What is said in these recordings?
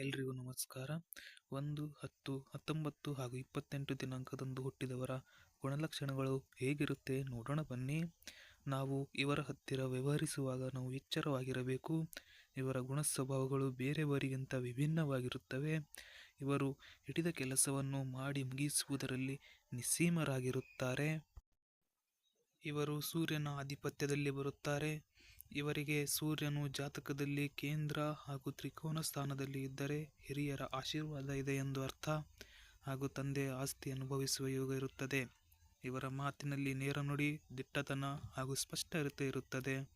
ಎಲ್ರಿಗೂ ನಮಸ್ಕಾರ. ಒಂದು, ಹತ್ತು, ಹತ್ತೊಂಬತ್ತು ಹಾಗೂ ಇಪ್ಪತ್ತೆಂಟು ದಿನಾಂಕದಂದು ಹುಟ್ಟಿದವರ ಗುಣಲಕ್ಷಣಗಳು ಹೇಗಿರುತ್ತೆ ನೋಡೋಣ ಬನ್ನಿ. ನಾವು ಇವರ ಹತ್ತಿರ ವ್ಯವಹರಿಸುವಾಗ ನಾವು ಎಚ್ಚರವಾಗಿರಬೇಕು. ಇವರ ಗುಣ ಸ್ವಭಾವಗಳು ಬೇರೆಯವರಿಗಿಂತ ವಿಭಿನ್ನವಾಗಿರುತ್ತವೆ. ಇವರು ಹಿಡಿದ ಕೆಲಸವನ್ನು ಮಾಡಿ ಮುಗಿಸುವುದರಲ್ಲಿ ನಿಸ್ಸೀಮರಾಗಿರುತ್ತಾರೆ. ಇವರು ಸೂರ್ಯನ ಆಧಿಪತ್ಯದಲ್ಲಿ ಬರುತ್ತಾರೆ. ಇವರಿಗೆ ಸೂರ್ಯನು ಜಾತಕದಲ್ಲಿ ಕೇಂದ್ರ ಹಾಗೂ ತ್ರಿಕೋನ ಸ್ಥಾನದಲ್ಲಿ ಇದ್ದರೆ ಹಿರಿಯರ ಆಶೀರ್ವಾದ ಇದೆ ಎಂದು ಅರ್ಥ ಹಾಗೂ ತಂದೆಯ ಆಸ್ತಿ ಅನುಭವಿಸುವ ಯೋಗ ಇರುತ್ತದೆ. ಇವರ ಮಾತಿನಲ್ಲಿ ನೇರ ನುಡಿ, ದಿಟ್ಟತನ ಹಾಗೂ ಸ್ಪಷ್ಟತೆ ಇರುತ್ತದೆ.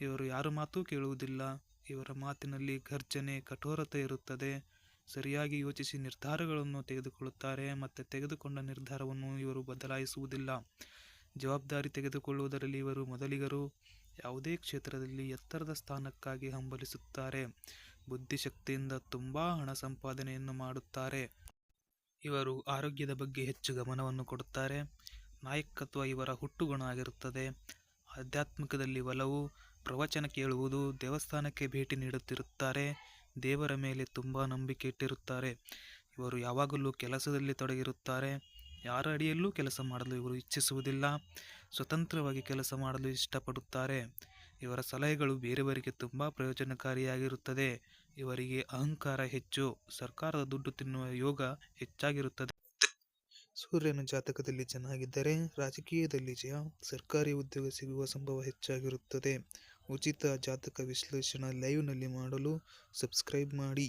ಇವರು ಯಾರ ಮಾತೂ ಕೇಳುವುದಿಲ್ಲ. ಇವರ ಮಾತಿನಲ್ಲಿ ಗರ್ಜನೆ ಕಠೋರತೆ ಇರುತ್ತದೆ. ಸರಿಯಾಗಿ ಯೋಚಿಸಿ ನಿರ್ಧಾರಗಳನ್ನು ತೆಗೆದುಕೊಳ್ಳುತ್ತಾರೆ ಮತ್ತು ತೆಗೆದುಕೊಂಡ ನಿರ್ಧಾರವನ್ನು ಇವರು ಬದಲಾಯಿಸುವುದಿಲ್ಲ. ಜವಾಬ್ದಾರಿ ತೆಗೆದುಕೊಳ್ಳುವುದರಲ್ಲಿ ಇವರು ಮೊದಲಿಗರು ಯಾವುದೇ ಕ್ಷೇತ್ರದಲ್ಲಿ ಎತ್ತರದ ಸ್ಥಾನಕ್ಕಾಗಿ ಹಂಬಲಿಸುತ್ತಾರೆ. ಬುದ್ಧಿಶಕ್ತಿಯಿಂದ ತುಂಬ ಹಣ ಸಂಪಾದನೆಯನ್ನು ಮಾಡುತ್ತಾರೆ. ಇವರು ಆರೋಗ್ಯದ ಬಗ್ಗೆ ಹೆಚ್ಚು ಗಮನವನ್ನು ಕೊಡುತ್ತಾರೆ. ನಾಯಕತ್ವ ಇವರ ಹುಟ್ಟುಗುಣ ಆಗಿರುತ್ತದೆ. ಆಧ್ಯಾತ್ಮಿಕದಲ್ಲಿ ಒಲವು, ಪ್ರವಚನ ಕೇಳುವುದು ದೇವಸ್ಥಾನಕ್ಕೆ ಭೇಟಿ ನೀಡುತ್ತಿರುತ್ತಾರೆ. ದೇವರ ಮೇಲೆ ತುಂಬ ನಂಬಿಕೆ ಇಟ್ಟಿರುತ್ತಾರೆ. ಇವರು ಯಾವಾಗಲೂ ಕೆಲಸದಲ್ಲಿ ತೊಡಗಿರುತ್ತಾರೆ. ಯಾರ ಅಡಿಯಲ್ಲೂ ಕೆಲಸ ಮಾಡಲು ಇವರು ಇಚ್ಛಿಸುವುದಿಲ್ಲ. ಸ್ವತಂತ್ರವಾಗಿ ಕೆಲಸ ಮಾಡಲು ಇಷ್ಟಪಡುತ್ತಾರೆ. ಇವರ ಸಲಹೆಗಳು ಬೇರೆಯವರಿಗೆ ತುಂಬ ಪ್ರಯೋಜನಕಾರಿಯಾಗಿರುತ್ತದೆ. ಇವರಿಗೆ ಅಹಂಕಾರ ಹೆಚ್ಚು. ಸರ್ಕಾರದ ದುಡ್ಡು ತಿನ್ನುವ ಯೋಗ ಹೆಚ್ಚಾಗಿರುತ್ತದೆ. ಸೂರ್ಯನ ಜಾತಕದಲ್ಲಿ ಚೆನ್ನಾಗಿದ್ದರೆ ರಾಜಕೀಯದಲ್ಲಿ ಜಯ, ಸರ್ಕಾರಿ ಉದ್ಯೋಗ ಸಿಗುವ ಸಂಭವ ಹೆಚ್ಚಾಗಿರುತ್ತದೆ. ಉಚಿತ ಜಾತಕ ವಿಶ್ಲೇಷಣೆ ಲೈವ್ನಲ್ಲಿ ಮಾಡಲು ಸಬ್ಸ್ಕ್ರೈಬ್ ಮಾಡಿ.